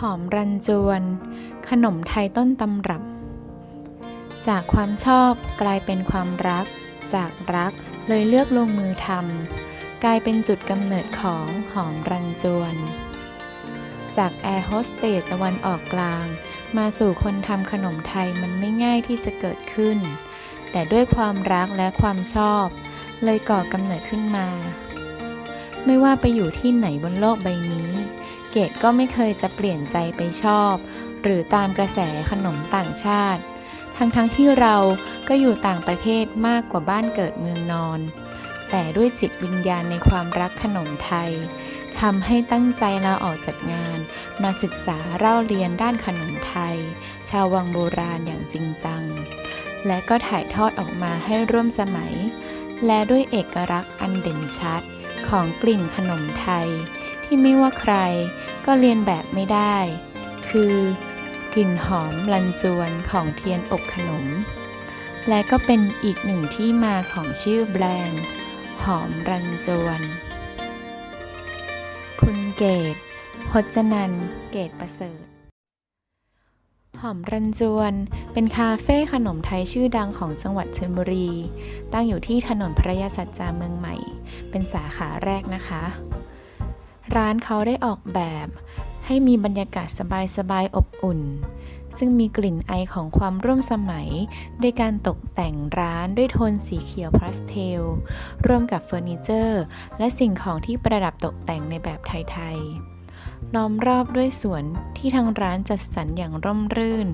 หอมรันจวน ขนมไทยต้นตำรับ จากความชอบกลายเป็นความรัก จากรักเลยเลือกลงมือทำกลายเป็นจุดกำเนิดของหอมรันจวน จากแอร์โฮสเตสตะวันออกกลาง มาสู่คนทำขนมไทยมันไม่ง่ายที่จะเกิดขึ้น แต่ด้วยความรักและความชอบ เลยก่อกำเนิดขึ้นมา ไม่ว่าไปอยู่ที่ไหนบนโลกใบนี้ เกดก็ไม่เคยจะเปลี่ยนใจไปชอบ หรือตามกระแสขนมต่างชาติ ทั้งๆทที่เราก็อยู่ต่างประเทศมากกว่าบ้านเกิดเมืองนอน แต่ด้วยจิตวิญญาณในความรักขนมไทยทำให้ตั้งใจลาออกจากงาน มาศึกษาเล่าเรียนด้านขนมไทย ชาววังโบราณอย่างจริงจัง และก็ถ่ายทอดออกมาให้ร่วมสมัย และด้วยเอกลักษณ์อันเด่นชัดของกลิ่นขนมไทย ที่ไม่ว่าใครก็เรียนแบบไม่ได้ คือกลิ่นหอมลันจวนของเทียนอบขนม และก็เป็นอีกหนึ่งที่มาของชื่อแบรนด์หอมรันจวน คุณเกตพจนันเกตประเสริฐ หอมรันจวน เป็นคาเฟ่ขนมไทยชื่อดังของจังหวัดชลบุรี ตั้งอยู่ที่ถนนพระยาสัจจาเมืองใหม่ เป็นสาขาแรกนะคะ ร้านเขาได้ออกแบบ ให้มีบรรยากาศสบายๆอบอุ่น ซึ่งมีกลิ่นไอของความร่วมสมัย ด้วยการตกแต่งร้านด้วยโทนสีเขียวพาสเทล ร่วมกับเฟอร์นิเจอร์ และสิ่งของที่ประดับตกแต่งในแบบไทยๆล้อมรอบด้วยสวนที่ทางร้านจัดสรรอย่างร่มรื่น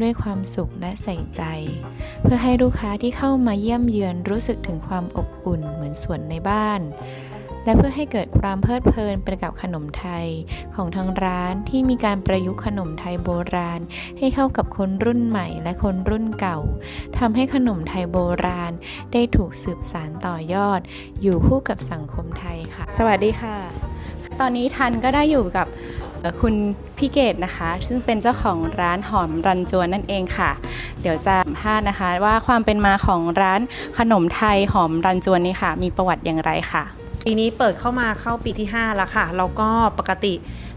ด้วยความสุขและใส่ใจ เพื่อให้ลูกค้าที่เข้ามาเยี่ยมเยือนรู้สึกถึงความอบอุ่นเหมือนสวนในบ้าน และเพื่อให้เกิดความเพลิดเพลินไปกับขนมไทย ของทางร้านที่มีการประยุกต์ขนมไทยโบราณ ให้เข้ากับคนรุ่นใหม่และคนรุ่นเก่าทำให้ขนมไทยโบราณ ได้ถูกสืบสานต่อยอด อยู่คู่กับสังคมไทยค่ะ สวัสดีค่ะ ตอนนี้ทันก็ได้อยู่กับคุณพี่เกดนะคะ ซึ่งเป็นเจ้าของร้านหอมรันจวนนั่นเองค่ะ เดี๋ยวจะสัมภาษนะคะว่าความเป็นมาของร้านขนมไทยหอมรันจวนนี้ค่ะ มีประวัติอย่างไรค่ะ ปีนี้เปิดเข้ามาเข้าปีที่ 5 แล้วค่ะ แล้วก็ปกติ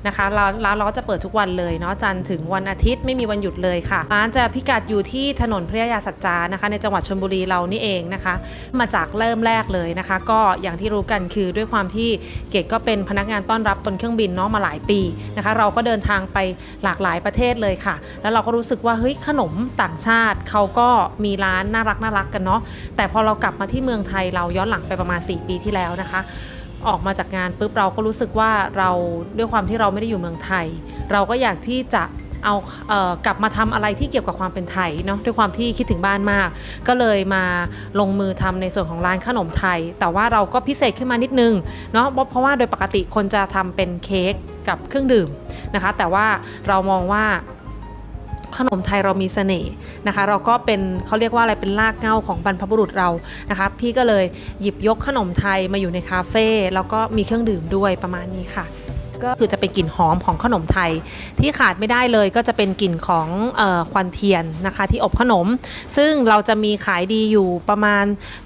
นะคะร้านร้านเราจะเปิดทุกวันเลยเนาะจันทร์ถึงวันอาทิตย์ไม่มีวันหยุดเลยค่ะ ร้านจะพิกัดอยู่ที่ถนนพระยาสัจจานะคะ ในจังหวัดชลบุรีเรานี่เองนะคะ มาจากเริ่มแรกเลยนะคะ ก็อย่างที่รู้กันคือด้วยความที่เกดก็เป็นพนักงานต้อนรับบนเครื่องบินเนาะมาหลายปีนะคะ เราก็เดินทางไปหลากหลายประเทศเลยค่ะ แล้วเราก็รู้สึกว่าเฮ้ยขนมต่างชาติเขาก็มีร้านน่ารักน่ารักกันเนาะแต่พอเรากลับมาที่เมืองไทยเราย้อนหลังไปประมาณ 4 ปีที่แล้วนะคะ ออกมาจากงานปุ๊บเราก็รู้สึกว่าเราด้วยความที่เราไม่ได้อยู่เมืองไทย เราก็อยากที่จะเอาเออกลับมาทำอะไรที่เกี่ยวกับความเป็นไทยเนาะด้วยความที่คิดถึงบ้านมาก ก็เลยมาลงมือทำในส่วนของร้านขนมไทย แต่ว่าเราก็พิเศษขึ้นมานิดนึงเนาะเพราะว่าโดยปกติคนจะทำเป็นเค้กกับเครื่องดื่มนะคะ แต่ว่าเรามองว่า ขนมไทยเรามีเสน่ห์นะคะ เราก็เป็นเขาเรียกว่าอะไรเป็นรากเหง้าของบรรพบุรุษเรานะคะ พี่ก็เลยหยิบยกขนมไทยมาอยู่ในคาเฟ่แล้วก็มีเครื่องดื่มด้วยประมาณนี้ค่ะ ก็คือจะเป็นกลิ่นหอมของขนมไทย ที่ขาดไม่ได้เลยก็จะเป็นกลิ่นของออควันเทียนนะคะที่อบขนม ซึ่งเราจะมีขายดีอยู่ประมาณ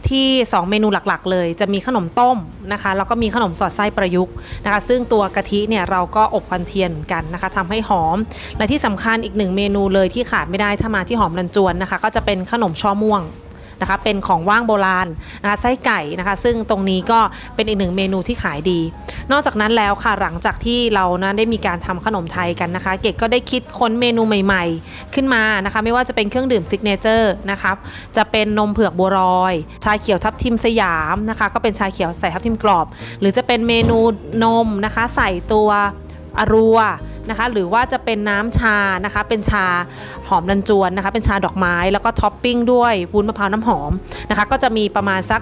ที่ 2 เมนูหลักๆ เลย จะมีขนมต้มนะคะแล้วก็มีขนมสอดไส้ประยุกต์นะคะซึ่งตัวกะทิเนี่ยเราก็อบควันเทียนเหมือนกันนะคะทำให้หอม และที่สำคัญอีกหนึ่งเมนูเลยที่ขาดไม่ได้ถ้ามาที่หอมรันจวนนะคะก็จะเป็นขนมช่อม่วงนะคะเป็นของว่างโบราณนะคะไส้ไก่นะคะ ซึ่งตรงนี้ก็เป็นอีกหนึ่งเมนูที่ขายดี นอกจากนั้นแล้วค่ะหลังจากที่เรานะได้มีการทำขนมไทยกันนะคะ เกดก็ได้คิดค้นเมนูใหม่ๆ ขึ้นมานะคะ ไม่ว่าจะเป็นเครื่องดื่มซิกเนเจอร์นะครับจะเป็นนมเผือกบัวรอย ชาเขียวทับทิมสยามนะคะ ก็เป็นชาเขียวใส่ทับทิมกรอบ หรือจะเป็นเมนูนมนะคะ ใส่ตัวอรัวนะคะหรือว่าจะเป็นน้ำชานะคะเป็นชาหอมรันจวนนะคะเป็นชาดอกไม้แล้วก็ท็อปปิ้งด้วยวุ้นมะพร้าวน้ำหอมนะคะก็จะมีประมาณสัก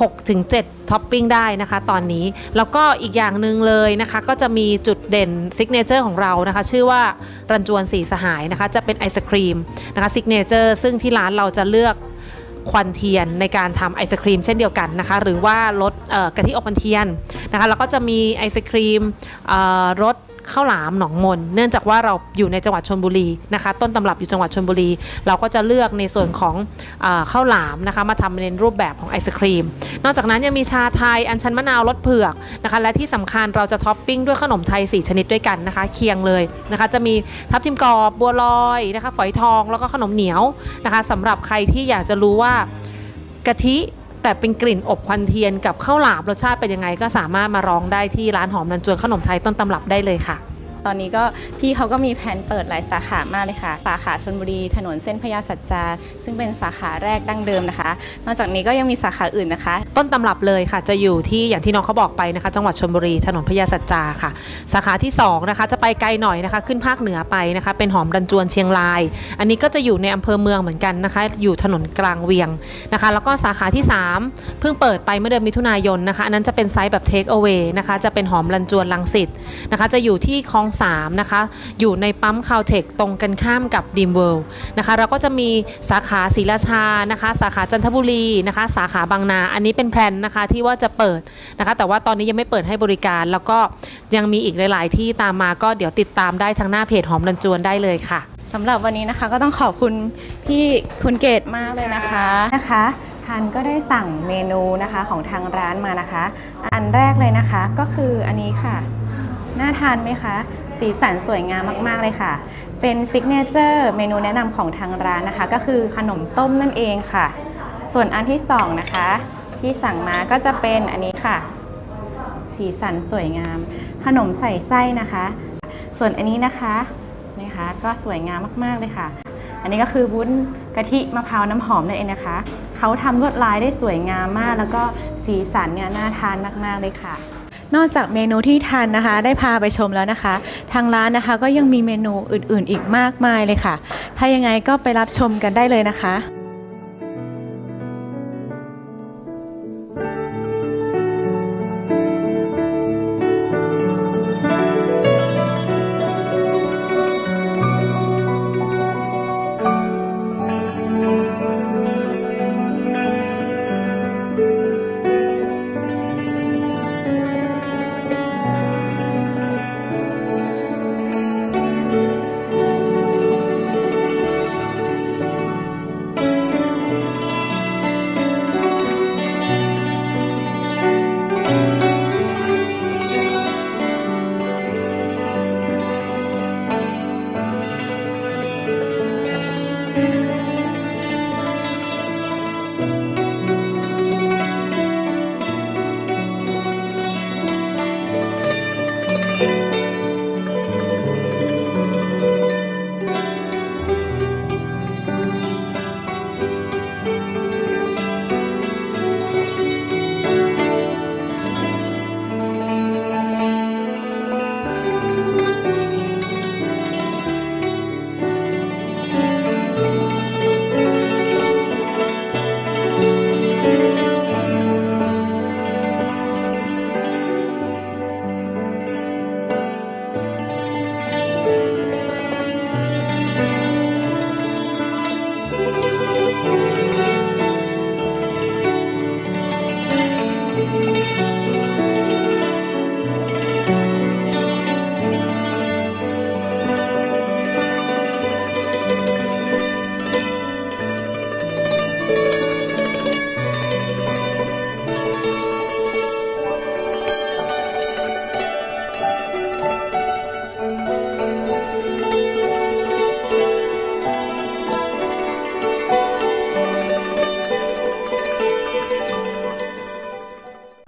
6ถึง7ท็อปปิ้งได้นะคะตอนนี้ แล้วก็อีกอย่างหนึ่งเลยนะคะ ก็จะมีจุดเด่นซิกเนเจอร์ของเรานะคะ ชื่อว่ารันจวนสีสหายนะคะ จะเป็นไอศครีมนะคะซิกเนเจอร์ซึ่งที่ร้านเราจะเลือกควันเทียนในการทำไอศครีมเช่นเดียวกันนะคะ หรือว่ารสกะทิอบควันเทียนนะคะแล้วก็จะมีไอศครีมรส ข้าวหลามหนองมน เนื่องจากว่าเราอยู่ในจังหวัดชนบุรีนะคะ ต้นตำรับอยู่จังหวัดชนบุรี เราก็จะเลือกในส่วนของอข้าวหลามนะคะมาทำในรูปแบบของไอศครีม นอกจากนั้นยังมีชาไทยอัญชันมะนาวรสเผือกนะคะ และที่สำคัญเราจะท็อปปิ้งด้วยขนมไทย 4 ชนิดด้วยกันนะคะ เคียงเลยนะคะ จะมีทับทิมกรอบบัวลอยนะคะ ฝอยทองแล้วก็ขนมเหนียวนะคะสำหรับใครที่อยากจะรู้ว่ากะทิ แต่เป็นกลิ่นอบควันเทียนกับข้าวหลามรสชาติเป็นยังไงก็สามารถมาร้องได้ที่ร้านหอมนันจวนขนมไทยต้นตำรับได้เลยค่ะ ตอนนี้ก็พี่เขาก็มีแผนเปิดหลายสาขามากเลยค่ะ สาขาชนบุรีถนนเส้นพญาสัจจา ซึ่งเป็นสาขาแรกดั้งเดิมนะคะ นอกจากนี้ก็ยังมีสาขาอื่นนะคะ ต้นตำรับเลยค่ะ จะอยู่ที่อย่างที่น้องเขาบอกไปนะคะ จังหวัดชลบุรีถนนพญาสัจจาค่ะ สาขาที่2นะคะจะไปไกลหน่อยนะคะ ขึ้นภาคเหนือไปนะคะ เป็นหอมรันจวนเชียงราย อันนี้ก็จะอยู่ในอำเภอเมืองเหมือนกันนะคะ อยู่ถนนกลางเวียงนะคะ แล้วก็สาขาที่ 3 เพิ่งเปิดไปเมื่อเดือนมิถุนายนนะคะอันนั้นจะเป็นไซส์แบบเทคเอา a y นะคะจะเป็นหอมรันจวนลังสิตนะคะ จะอยู่ที่คลองสามนะคะ อยู่ในปั๊มคาวเทคตรงกันข้ามกับดีมเวิลด์นะคะเราก็จะมีสาขาศรีราชานะคะ สาขาจันทบุรีนะคะ สาขาบางนา อันนี้เป็นแพลนนะคะที่ว่าจะเปิดนะคะ แต่ว่าตอนนี้ยังไม่เปิดให้บริการ แล้วก็ยังมีอีกหลาย ๆ ที่ตามมาก็เดี๋ยวติดตามได้ทางหน้าเพจหอมรันจวนได้เลยค่ะสำหรับวันนี้นะคะก็ต้องขอบคุณพี่คุณเกตมากเลยนะคะนะคะทันก็ได้สั่งเมนูนะคะของทางร้านมานะคะ อันแรกเลยนะคะก็คืออันนี้ค่ะ น่าทานไหมคะ สีสันสวยงามมาก ๆ เลยค่ะ เป็นซิกเนเจอร์เมนูแนะนำของทางร้านนะคะ ก็คือขนมต้มนั่นเองค่ะ ส่วนอันที่สองนะคะ ที่สั่งมาก็จะเป็นอันนี้ค่ะ สีสันสวยงาม ขนมใส่ไส้นะคะ ส่วนอันนี้นะคะนะคะก็สวยงามมาก ๆ เลยค่ะ อันนี้ก็คือวุ้นกะทิมะพร้าวน้ำหอมนั่นเองนะคะ เขาทำลวดลายได้สวยงามมาก แล้วก็สีสันเนี่ยน่าทานมาก ๆ เลยค่ะ นอกจากเมนูที่ทานนะคะ ได้พาไปชมแล้วนะคะ ทางร้านนะคะก็ยังมีเมนูอื่นๆ อีกมากมายเลยค่ะ ถ้ายังไงก็ไปรับชมกันได้เลยนะคะ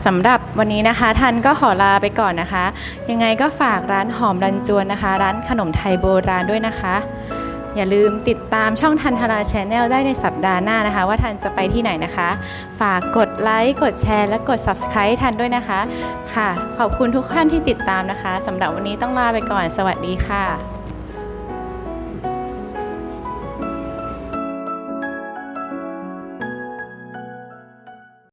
สำหรับวันนี้นะคะทันก็ขอลาไปก่อนนะคะ ยังไงก็ฝากร้านหอมรันจวนนะคะ ร้านขนมไทยโบราณด้วยนะคะ อย่าลืมติดตามช่องทันทาราชแนลได้ในสัปดาห์หน้านะคะ ว่าทันจะไปที่ไหนนะคะ ฝากกดไลค์กดแชร์และกด subscribe ทันด้วยนะคะ ค่ะ ขอบคุณทุกท่านที่ติดตามนะคะสำหรับวันนี้ต้องลาไปก่อน สวัสดีค่ะ